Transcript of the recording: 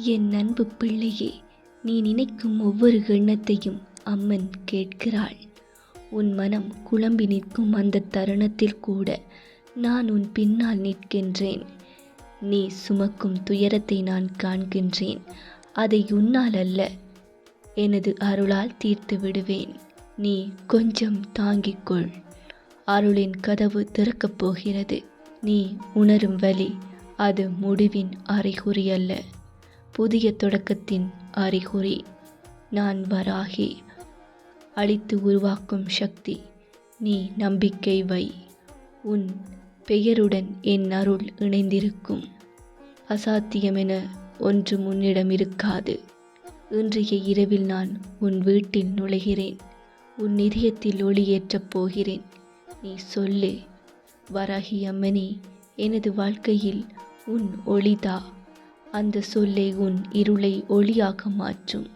என் அன்பு பிள்ளையே நீ நினைக்கும் ஒவ்வொரு எண்ணத்தையும் அம்மன் கேட்கிறாள். உன் மனம் குழம்பி நிற்கும் அந்த தருணத்தில் கூட நான் உன் பின்னால் நிற்கின்றேன். நீ சுமக்கும் துயரத்தை நான் காண்கின்றேன். அதை உன்னால் அல்ல எனது அருளால் தீர்த்து விடுவேன். நீ கொஞ்சம் தாங்கிக்கொள் அருளின் கதவு திறக்கப் போகிறது. நீ உணரும் வழி அது முடிவின் அறிகுறி அல்ல. புதிய தொடக்கத்தின் அறிகுறி. நான் வராகி. அழித்து உருவாக்கும் சக்தி. நீ நம்பிக்கை வை. உன் பெயருடன் என் அருள் இணைந்திருக்கும். அசாத்தியமென ஒன்று முன்னிடம் இருக்காது. இன்றைய இரவில் நான் உன் வீட்டில் நுழைகிறேன். உன் இதயத்தில் ஒளியேற்றப் போகிறேன். நீ சொல்லு. வராகி அம்மனே எனது வாழ்க்கையில் உன் ஒளிதா அந்த சொல்லை உன் இருளை ஒளியாக மாற்றும்.